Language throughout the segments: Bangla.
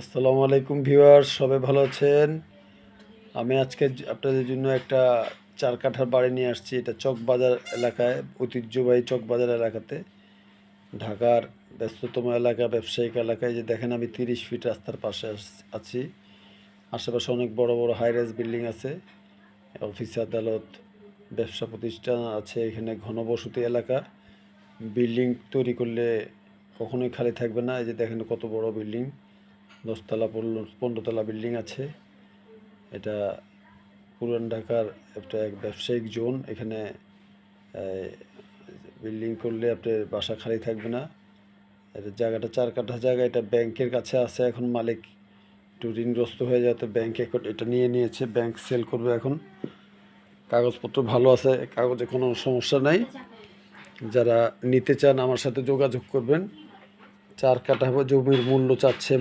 আসসালামু আলাইকুম ভিউয়ার সবাই ভালো আছেন? আমি আজকে আপনাদের জন্য একটা চার কাঠার বাড়ি নিয়ে আসছি। এটা চকবাজার এলাকায়, ঐতিহ্যবাহী চকবাজার এলাকাতে। ঢাকার ব্যস্ততম এলাকা, ব্যবসায়িক এলাকায় যে দেখেন, আমি তিরিশ ফিট রাস্তার পাশে আছি। আশেপাশে অনেক বড় বড় হাই রাইজ বিল্ডিং আছে। অফিস, আদালত, ব্যবসা প্রতিষ্ঠান আছে। এখানে ঘনবসতি এলাকা। বিল্ডিং তৈরি করলে কখনোই খালি থাকবে না। এই যে দেখেন কত বড় বিল্ডিং। দশতলা পনেরো, পনেরোতলা বিল্ডিং আছে। এটা পুরান ঢাকার একটা এক ব্যবসায়িক জোন। এখানে বিল্ডিং করলে আপনার বাসা খালি থাকবে না। এটা জায়গাটা চার কাঠা জায়গা, এটা ব্যাংকের কাছে আছে। এখন মালিক একটু ঋণগ্রস্ত হয়ে যাতে ব্যাংক এটা নিয়ে নিয়েছে। ব্যাংক সেল করবে এখন। কাগজপত্র ভালো আছে, কাগজে কোনো সমস্যা নাই। যারা নিতে চান আমার সাথে যোগাযোগ করবেন। চার কাঠা জমির মূল্য চাচ্ছে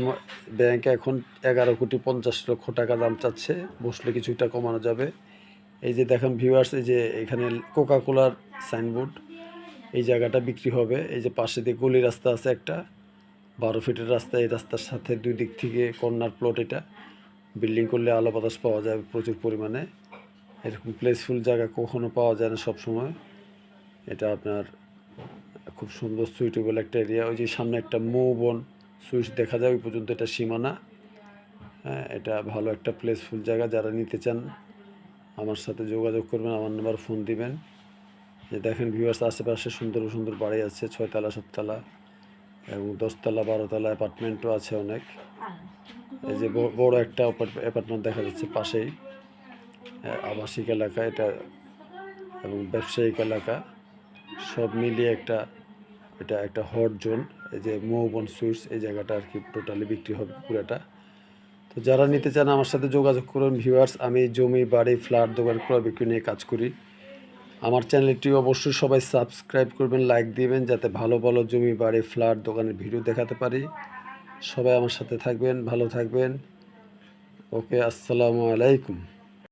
ব্যাংক এখন এগারো কোটি পঞ্চাশ লক্ষ টাকা দাম চাচ্ছে, বসলে কিছুটা কমানো যাবে। এই যে দেখেন ভিউয়ার্স এই যে এখানে কোকা কোলার সাইনবোর্ড এই জায়গাটা বিক্রি হবে। এই যে পাশে দিয়ে গলি রাস্তা আছে একটা, বারো ফিটের রাস্তা, এই রাস্তার সাথে দুই দিক থেকে কর্নার প্লট এটা। বিল্ডিং করলে আলো বাতাস পাওয়া যাবে প্রচুর পরিমাণে। এরকম প্লেসফুল জায়গা কখনো পাওয়া যায় না সবসময়। এটা আপনার খুব সুন্দর সুইটেবল একটা এরিয়া ওই যে সামনে একটা মৌবন সুইচ দেখা যায় ওই পর্যন্ত এটা সীমানা। হ্যাঁ এটা ভালো একটা প্লেসফুল জায়গা। যারা নিতে চান আমার সাথে যোগাযোগ করবেন আমার নাম্বার ফোন দিবেন। যে দেখেন ভিউয়ার্স আশেপাশে সুন্দর সুন্দর বাড়ি আছে ছয়তলা সাততলা এবং দশতলা বারোতলা অ্যাপার্টমেন্টও আছে অনেক। এই যে বড় একটা অ্যাপার্টমেন্ট দেখা যাচ্ছে পাশেই। আহ, আবাসিক এলাকা এটা এবং ব্যবসায়িক এলাকা। সব মিলিয়ে একটা, এটা একটা হট জোন এই যে মৌবন সুইটস এই জায়গাটা আর কি টোটালি বিক্রি হবে পুরোটা। তো যারা নিতে চান আমার সাথে যোগাযোগ করুন ভিউয়ার্স আমি জমি, বাড়ি ফ্ল্যাট দোকান, ক্রয়, বিক্রি নিয়ে কাজ করি। আমার চ্যানেলটি অবশ্যই সবাই সাবস্ক্রাইব করবেন লাইক দিবেন, যাতে ভালো ভালো জমি, বাড়ি ফ্ল্যাট দোকানের ভিডিও দেখাতে পারি। সবাই আমার সাথে থাকবেন, ভালো থাকবেন। ওকে, আসসালামু আলাইকুম।